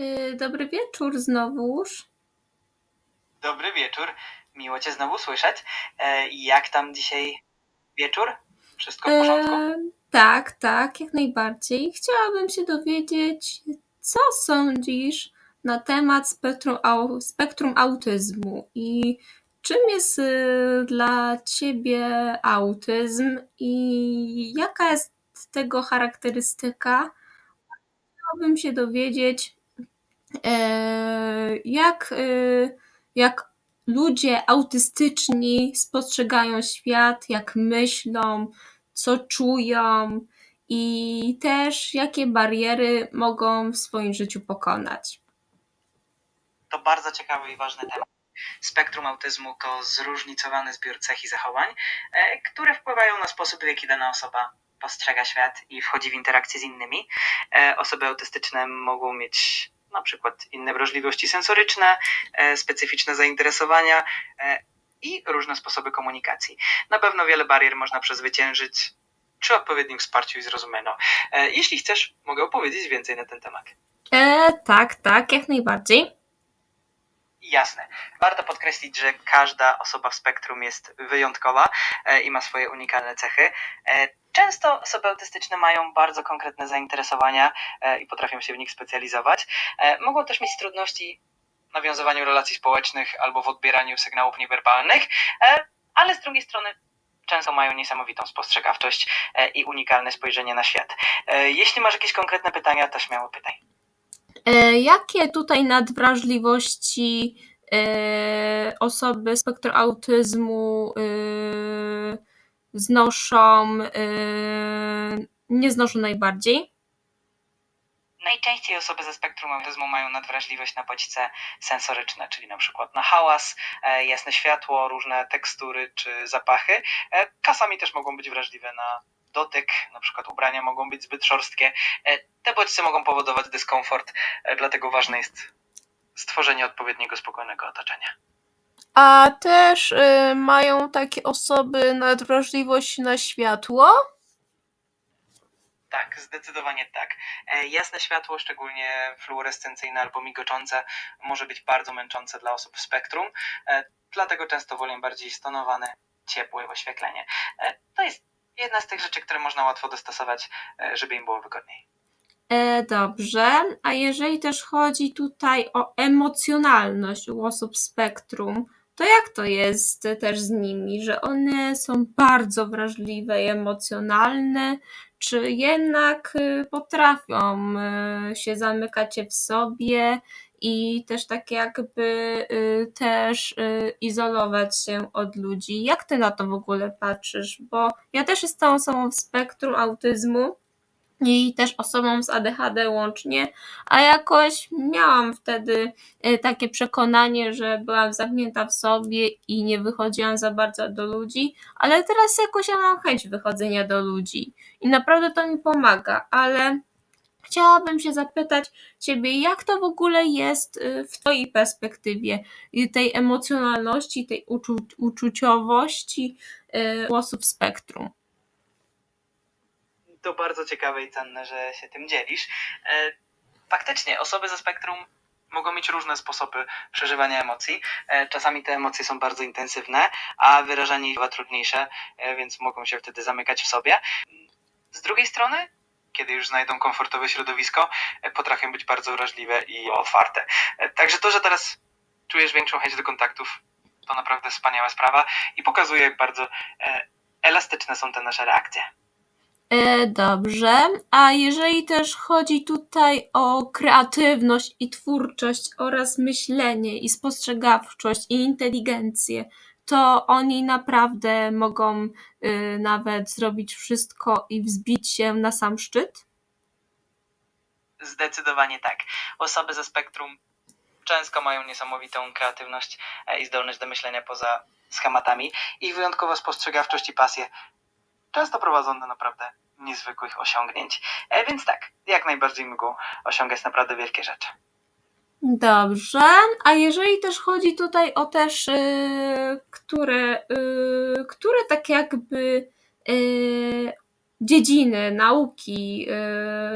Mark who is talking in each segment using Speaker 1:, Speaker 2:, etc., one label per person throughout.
Speaker 1: Y, Dobry wieczór znowuż.
Speaker 2: Dobry wieczór, miło Cię znowu słyszeć. E, jak tam dzisiaj wieczór? Wszystko w porządku?
Speaker 1: E, tak, tak, jak najbardziej. Chciałabym się dowiedzieć, co sądzisz na temat spektrum, au, spektrum autyzmu i czym jest y, dla Ciebie autyzm i jaka jest tego charakterystyka? Chciałabym się dowiedzieć, e, jak, y, jak ludzie autystyczni spostrzegają świat, jak myślą, co czują i też jakie bariery mogą w swoim życiu pokonać.
Speaker 2: To bardzo ciekawy i ważny temat. Spektrum autyzmu to zróżnicowany zbiór cech i zachowań, e, które wpływają na sposób, w jaki dana osoba postrzega świat i wchodzi w interakcję z innymi. E, Osoby autystyczne mogą mieć na przykład inne wrażliwości sensoryczne, e, specyficzne zainteresowania e, i różne sposoby komunikacji. Na pewno wiele barier można przezwyciężyć przy odpowiednim wsparciu i zrozumieniu. E, Jeśli chcesz, mogę opowiedzieć więcej na ten temat.
Speaker 1: E, tak, tak, jak najbardziej.
Speaker 2: Jasne. Warto podkreślić, że każda osoba w spektrum jest wyjątkowa i ma swoje unikalne cechy. Często osoby autystyczne mają bardzo konkretne zainteresowania e, i potrafią się w nich specjalizować. E, Mogą też mieć trudności w nawiązywaniu relacji społecznych albo w odbieraniu sygnałów niewerbalnych, e, ale z drugiej strony często mają niesamowitą spostrzegawczość i unikalne spojrzenie na świat. Jeśli masz jakieś konkretne pytania, to śmiało pytaj.
Speaker 1: Jakie tutaj nadwrażliwości osoby spektrum autyzmu znoszą, e, nie znoszą najbardziej?
Speaker 2: Najczęściej osoby ze spektrum autyzmu mają nadwrażliwość na bodźce sensoryczne, czyli na przykład na hałas, e, jasne światło, różne tekstury czy zapachy. E, Czasami też mogą być wrażliwe na dotyk, na przykład ubrania mogą być zbyt szorstkie. E, Te bodźce mogą powodować dyskomfort, dlatego ważne jest stworzenie odpowiedniego, spokojnego otoczenia.
Speaker 1: A też y, mają takie osoby nadwrażliwość na światło?
Speaker 2: Tak, zdecydowanie tak. E, Jasne światło, szczególnie fluorescencyjne albo migoczące, może być bardzo męczące dla osób w spektrum, e, dlatego często wolę bardziej stonowane, ciepłe oświetlenie. E, To jest jedna z tych rzeczy, które można łatwo dostosować, e, żeby im było wygodniej.
Speaker 1: E, dobrze, a jeżeli też chodzi tutaj o emocjonalność u osób spektrum, to jak to jest też z nimi, że one są bardzo wrażliwe i emocjonalne, czy jednak y, potrafią y, się zamykać w sobie i też tak jakby y, też izolować się od ludzi? Jak ty na to w ogóle patrzysz? Bo ja też jestem osobą w spektrum autyzmu i też osobą z ADHD łącznie, a jakoś miałam wtedy y, takie przekonanie, że byłam zamknięta w sobie i nie wychodziłam za bardzo do ludzi, ale teraz jakoś ja mam chęć wychodzenia do ludzi i naprawdę to mi pomaga, ale chciałabym się zapytać Ciebie, jak to w ogóle jest y, w Twojej perspektywie tej emocjonalności, tej uczu- uczuciowości u osób spektrum?
Speaker 2: To bardzo ciekawe i cenne, że się tym dzielisz. E, Faktycznie, osoby ze spektrum mogą mieć różne sposoby przeżywania emocji. E, Czasami te emocje są bardzo intensywne, a wyrażanie ich trudniejsze, e, więc mogą się wtedy zamykać w sobie. Z drugiej strony, kiedy już znajdą komfortowe środowisko, potrafią być bardzo wrażliwe i otwarte. Także to, że teraz czujesz większą chęć do kontaktów, to naprawdę wspaniała sprawa i pokazuje, jak bardzo elastyczne są te nasze reakcje.
Speaker 1: E, Dobrze, a jeżeli też chodzi tutaj o kreatywność i twórczość oraz myślenie i spostrzegawczość i inteligencję, to oni naprawdę mogą y, nawet zrobić wszystko i wzbić się na sam szczyt?
Speaker 2: Zdecydowanie tak. Osoby ze spektrum często mają niesamowitą kreatywność e, i zdolność do myślenia poza schematami. Ich wyjątkowa spostrzegawczość i pasje często prowadzą do naprawdę niezwykłych osiągnięć. E, Więc tak, jak najbardziej mogą osiągać naprawdę wielkie rzeczy.
Speaker 1: Dobrze, a jeżeli też chodzi tutaj o też, y, które, y, które tak jakby y, dziedziny nauki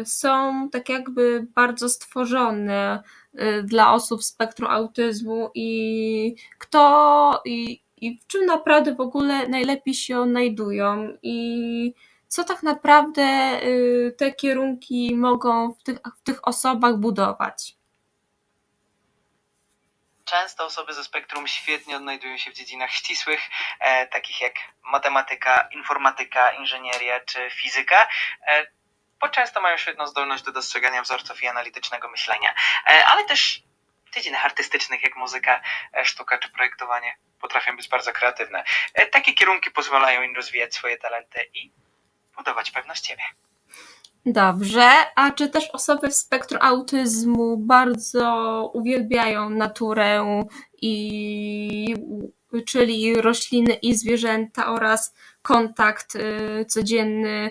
Speaker 1: y, są tak jakby bardzo stworzone y, dla osób w spektrum autyzmu i kto i, i w czym naprawdę w ogóle najlepiej się odnajdują i co tak naprawdę y, te kierunki mogą w tych, w tych osobach budować.
Speaker 2: Często osoby ze spektrum świetnie odnajdują się w dziedzinach ścisłych, e, takich jak matematyka, informatyka, inżynieria czy fizyka, e, bo często mają świetną zdolność do dostrzegania wzorców i analitycznego myślenia. E, ale też w dziedzinach artystycznych, jak muzyka, e, sztuka czy projektowanie, potrafią być bardzo kreatywne. E, takie kierunki pozwalają im rozwijać swoje talenty i budować pewność siebie.
Speaker 1: Dobrze, a czy też osoby w spektrum autyzmu bardzo uwielbiają naturę i czyli rośliny i zwierzęta oraz kontakt y, codzienny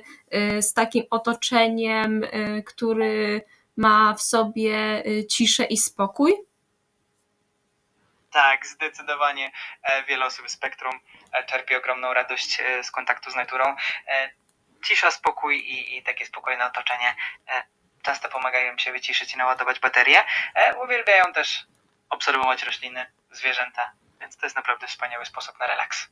Speaker 1: y, z takim otoczeniem, y, który ma w sobie ciszę i spokój?
Speaker 2: Tak, zdecydowanie e, wiele osób z spektrum e, czerpie ogromną radość e, z kontaktu z naturą. Cisza, spokój i, i takie spokojne otoczenie często pomagają się wyciszyć i naładować baterie. Uwielbiają też obserwować rośliny, zwierzęta, więc to jest naprawdę wspaniały sposób na relaks.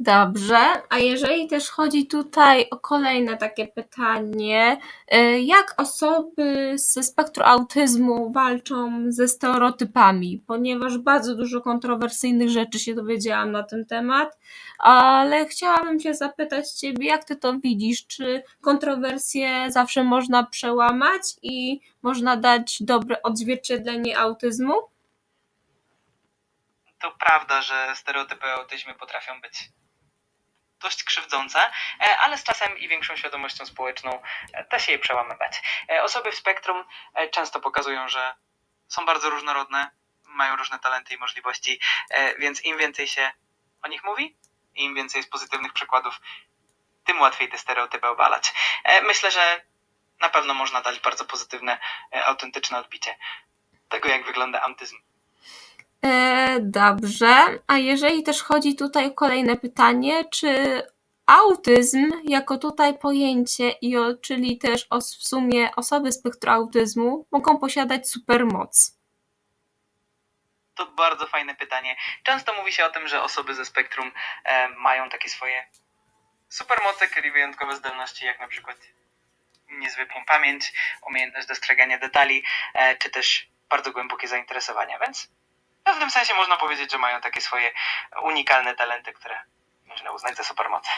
Speaker 1: Dobrze, a jeżeli też chodzi tutaj o kolejne takie pytanie, y, jak osoby ze spektrum autyzmu walczą ze stereotypami? Ponieważ bardzo dużo kontrowersyjnych rzeczy się dowiedziałam na ten temat, ale chciałabym Cię zapytać Ciebie, jak Ty to widzisz? Czy kontrowersje zawsze można przełamać i można dać dobre odzwierciedlenie autyzmu?
Speaker 2: To prawda, że stereotypy o autyzmie potrafią być dość krzywdzące, e, ale z czasem i większą świadomością społeczną e, da się je przełamywać. E, Osoby w spektrum często pokazują, że są bardzo różnorodne, mają różne talenty i możliwości, więc im więcej się o nich mówi, im więcej jest pozytywnych przykładów, tym łatwiej te stereotypy obalać. Myślę, że na pewno można dać bardzo pozytywne, autentyczne odbicie tego, jak wygląda autyzm.
Speaker 1: E, dobrze, a jeżeli też chodzi tutaj o kolejne pytanie, czy autyzm jako tutaj pojęcie, i o, czyli też os, w sumie osoby spektrum autyzmu mogą posiadać supermoc?
Speaker 2: To bardzo fajne pytanie. Często mówi się o tym, że osoby ze spektrum e, mają takie swoje supermoce, czyli wyjątkowe zdolności, jak na przykład niezwykłą pamięć, umiejętność dostrzegania detali, e, czy też bardzo głębokie zainteresowania. Więc w pewnym sensie można powiedzieć, że mają takie swoje unikalne talenty, które można uznać za supermoce.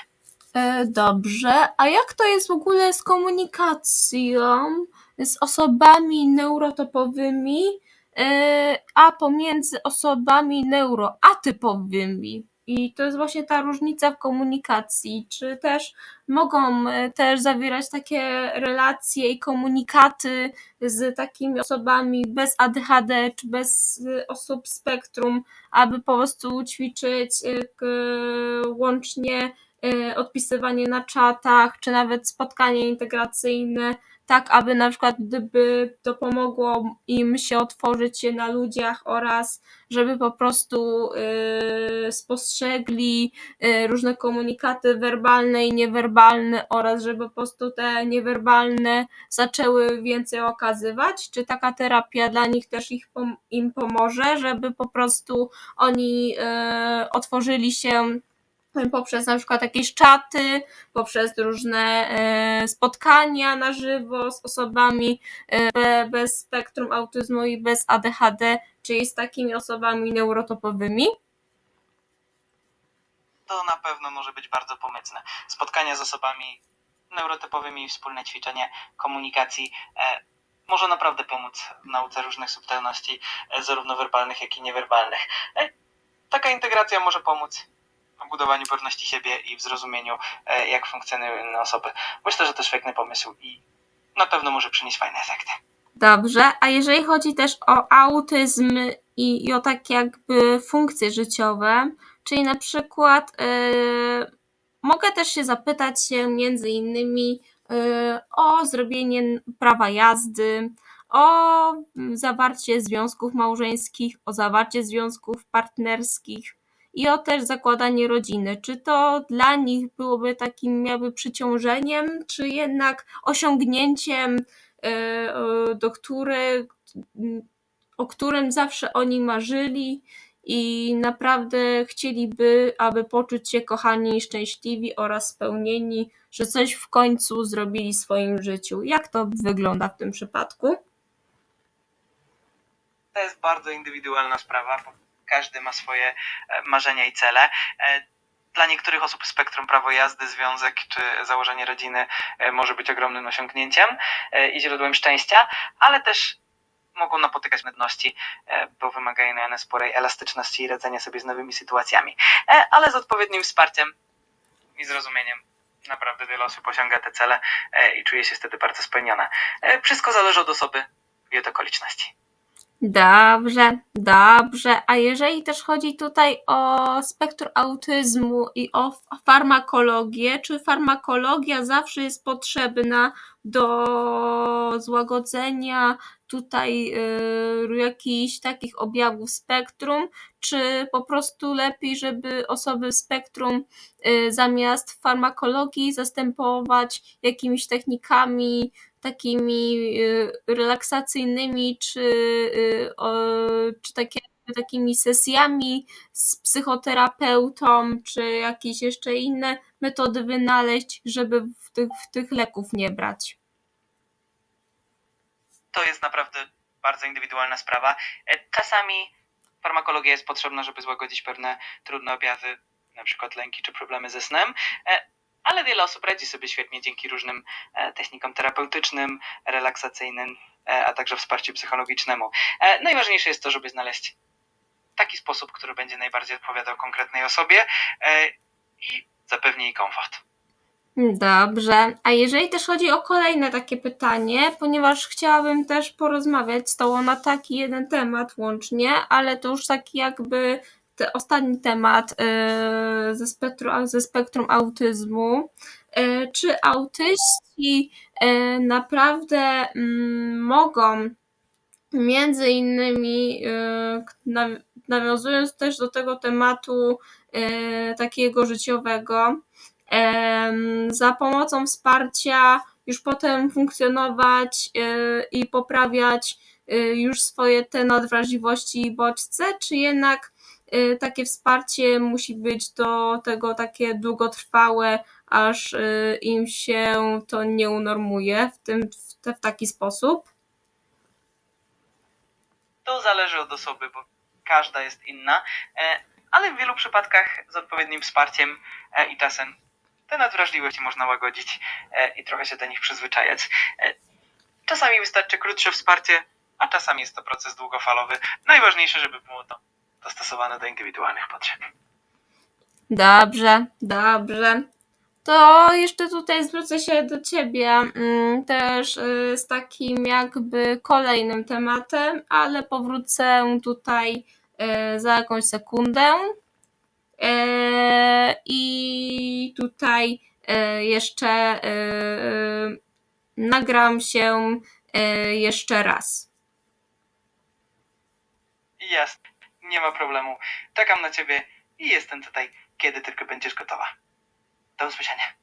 Speaker 1: E, dobrze, a jak to jest w ogóle z komunikacją z osobami neurotopowymi, e, a pomiędzy osobami neuroatypowymi? I to jest właśnie ta różnica w komunikacji. Czy też mogą e, też zawierać takie relacje i komunikaty z takimi osobami bez ADHD czy bez e, osób spektrum, aby po prostu ćwiczyć e, łącznie odpisywanie na czatach, czy nawet spotkanie integracyjne, tak aby na przykład gdyby to pomogło im się otworzyć się na ludziach oraz żeby po prostu e, spostrzegli e, różne komunikaty werbalne i niewerbalne oraz żeby po prostu te niewerbalne zaczęły więcej okazywać, czy taka terapia dla nich też ich, im pomoże, żeby po prostu oni e, otworzyli się poprzez na przykład jakieś czaty, poprzez różne e, spotkania na żywo z osobami e, be, bez spektrum autyzmu i bez ADHD, czyli z takimi osobami neurotopowymi.
Speaker 2: To na pewno może być bardzo pomocne. Spotkania z osobami neurotypowymi i wspólne ćwiczenie komunikacji e, może naprawdę pomóc w nauce różnych subtelności, zarówno werbalnych, jak i niewerbalnych. Taka integracja może pomóc w budowaniu pewności siebie i w zrozumieniu, e, jak funkcjonują inne osoby. Myślę, że to świetny pomysł i na pewno może przynieść fajne efekty.
Speaker 1: Dobrze, a jeżeli chodzi też o autyzm i, i o takie jakby funkcje życiowe, czyli na przykład yy, mogę też się zapytać się między innymi yy, o zrobienie prawa jazdy, o zawarcie związków małżeńskich, o zawarcie związków partnerskich i o też zakładanie rodziny. Czy to dla nich byłoby takim jakby przyciążeniem, czy jednak osiągnięciem, e, do których, o którym zawsze oni marzyli i naprawdę chcieliby, aby poczuć się kochani szczęśliwi oraz spełnieni, że coś w końcu zrobili w swoim życiu. Jak to wygląda w tym przypadku?
Speaker 2: To jest bardzo indywidualna sprawa, każdy ma swoje e, marzenia i cele. E, Dla niektórych osób spektrum prawo jazdy, związek czy założenie rodziny e, może być ogromnym osiągnięciem i źródłem szczęścia, ale też mogą napotykać trudności, e, bo wymagają one sporej elastyczności i radzenia sobie z nowymi sytuacjami. Ale z odpowiednim wsparciem i zrozumieniem naprawdę wiele osób osiąga te cele i czuje się wtedy bardzo spełnione. E, Wszystko zależy od osoby i od okoliczności.
Speaker 1: Dobrze, dobrze. A jeżeli też chodzi tutaj o spektrum autyzmu i o farmakologię, czy farmakologia zawsze jest potrzebna do złagodzenia tutaj y, jakichś takich objawów spektrum, czy po prostu lepiej, żeby osoby spektrum y, zamiast farmakologii zastępować jakimiś technikami takimi y, relaksacyjnymi, czy, y, o, czy takie, takimi sesjami z psychoterapeutą, czy jakieś jeszcze inne metody wynaleźć, żeby w tych, w tych leków nie brać.
Speaker 2: To jest naprawdę bardzo indywidualna sprawa. E, Czasami farmakologia jest potrzebna, żeby złagodzić pewne trudne objawy, na przykład lęki czy problemy ze snem, e, ale wiele osób radzi sobie świetnie dzięki różnym e, technikom terapeutycznym, relaksacyjnym, a także wsparciu psychologicznemu. Najważniejsze jest to, żeby znaleźć taki sposób, który będzie najbardziej odpowiadał konkretnej osobie i zapewni jej komfort.
Speaker 1: Dobrze. A jeżeli też chodzi o kolejne takie pytanie, ponieważ chciałabym też porozmawiać z Tobą na taki jeden temat łącznie, ale to już taki jakby te, ostatni temat yy, ze, spektrum, ze spektrum autyzmu. Yy, czy autyści yy, naprawdę mm, mogą między innymi naw- nawiązując też do tego tematu yy, takiego życiowego, za pomocą wsparcia już potem funkcjonować y, i poprawiać y, już swoje te nadwrażliwości i bodźce, czy jednak y, takie wsparcie musi być do tego takie długotrwałe, aż im się to nie unormuje w, tym, w, te, w taki sposób?
Speaker 2: To zależy od osoby, bo każda jest inna, e, ale w wielu przypadkach z odpowiednim wsparciem e, i czasem te nadwrażliwości można łagodzić e, i trochę się do nich przyzwyczajać. E, Czasami wystarczy krótsze wsparcie, a czasami jest to proces długofalowy. Najważniejsze, żeby było to dostosowane do indywidualnych potrzeb.
Speaker 1: Dobrze, dobrze. To jeszcze tutaj zwrócę się do Ciebie mm, też y, z takim jakby kolejnym tematem, ale powrócę tutaj y, za jakąś sekundę. E, I tutaj e, jeszcze e, nagram się jeszcze raz.
Speaker 2: Jest, nie ma problemu. Czekam na ciebie i jestem tutaj, kiedy tylko będziesz gotowa. Do usłyszenia.